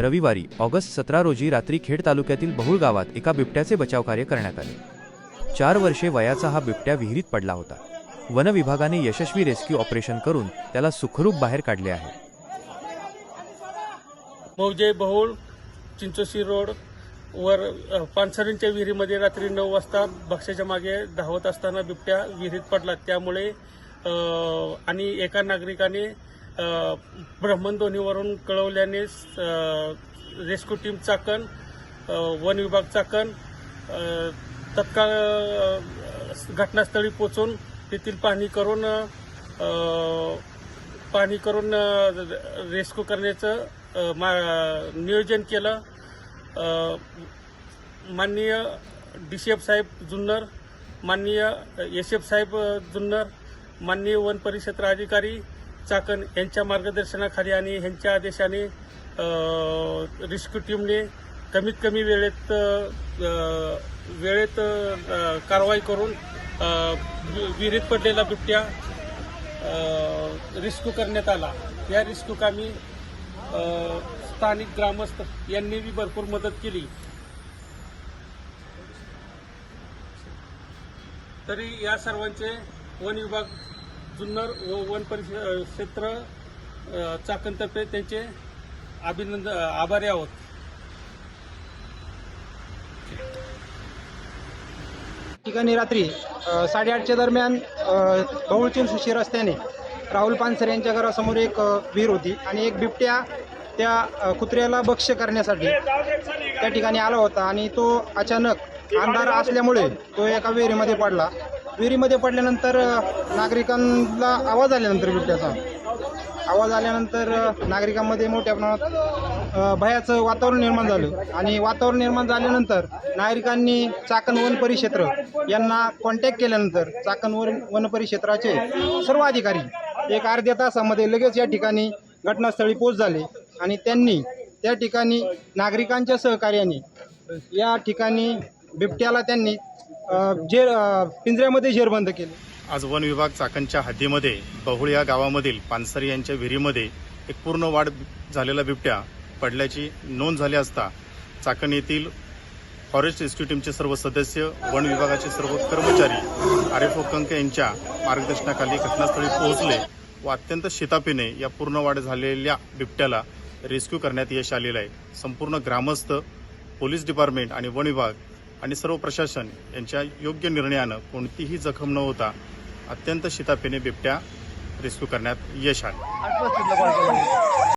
रविवारी ऑगस्ट सतरा रोजी रात्री खेड तालुक्यातील बहुळ गावात एका बिबट्याचे बचाव कार्य करण्यात आले. चार वर्षे वयाचा हा बिबट्या विहिरीत पडला होता. वन विभागाने यशस्वी रेस्क्यू ऑपरेशन करून त्याला सुखरूप बाहेर काढले आहे. मौजे बहुळ चिंचोशी रोड वर पानसरींच्या विहिरीमध्ये रात्री नऊ वाजता बक्षाच्या मागे धावत असताना बिबट्या विहिरीत पडला. त्यामुळे आणि एका नागरिकाने अ, ब्रह्मणध्वनीवरून कळवल्याने रेस्क्यू टीम चाकण वन विभागचा चाकण तत्काळ घटनास्थळी पोचून तेथील पाहणी करून पाहणी करून रेस्क्यू करण्याचं मा- नियोजन केलं. माननीय डी सी एफ साहेब जुन्नर माननीय एस एफ साहेब जुन्नर माननीय वन परिक्षेत्र अधिकारी चाकण यांच्या मार्गदर्शनाखाली आणि ह्यांच्या आदेशाने रेस्क्यू टीमने कमीत कमी वेळेत वेळेत कारवाई करून वि- विहिरीत पडलेला बिबट्या रिस्क्यू करण्यात आला. या रिस्क्यू कामी स्थानिक ग्रामस्थ यांनी बी भरपूर मदत केली. तरी या सर्वांचे वन विभाग जुन्नर व वन परिषद क्षेत्र चाकणतर्फे त्यांचे अभिनंदन आभारी आहोत. ठिकाणी रात्री साडेआठच्या दरम्यान अ, बहुळचिन सुशी रस्त्याने राहुल पानसर यांच्या घरासमोर एक विहीर होती आणि एक बिबट्या त्या कुत्र्याला भक्ष्य करण्यासाठी त्या ठिकाणी आला होता आणि तो अचानक अंधार असल्यामुळे तो एका विहिरीमध्ये पडला. विहिरीमध्ये पडल्यानंतर नागरिकांना आवाज आल्यानंतर बिबट्याचा. आवाज आल्यानंतर नागरिकांमध्ये मोठ्या प्रमाणात भयाचं वातावरण निर्माण झालं. आणि वातावरण निर्माण झाल्यानंतर नागरिकांनी चाकण वन परिक्षेत्र यांना कॉन्टॅक्ट केल्यानंतर चाकण वन वन परिक्षेत्राचे सर्व अधिकारी एक अर्ध्या तासामध्ये लगेच या ठिकाणी घटनास्थळी पोच झाले. आणि त्यांनी त्या ठिकाणी नागरिकांच्या सहकार्याने या ठिकाणी बिबट्याला त्यांनी जेर पिंजऱ्यामध्ये जेरबंद केले. आज वन विभाग चाकणच्या हद्दीमध्ये बहुळ या गावामधील पानसरी यांच्या विहिरीमध्ये एक पूर्ण वाढ झालेला बिबट्या पडल्याची नोंद झाली असता चाकण येथील फॉरेस्ट रेस्क्यू टीमचे सर्व सदस्य वन विभागाचे सर्व कर्मचारी आर एफ ओकंक यांच्या मार्गदर्शनाखाली घटनास्थळी पोहोचले व अत्यंत शितापीने या पूर्ण वाढ झालेल्या बिबट्याला रेस्क्यू करण्यात यश आलेलं आहे. संपूर्ण ग्रामस्थ पोलीस डिपार्टमेंट आणि वन विभाग आणि सर्व प्रशासन यांच्या योग्य निर्णयानं कोणतीही जखम न होता अत्यंत शितापेने बिबट्या रेस्क्यू करण्यात यश आलं.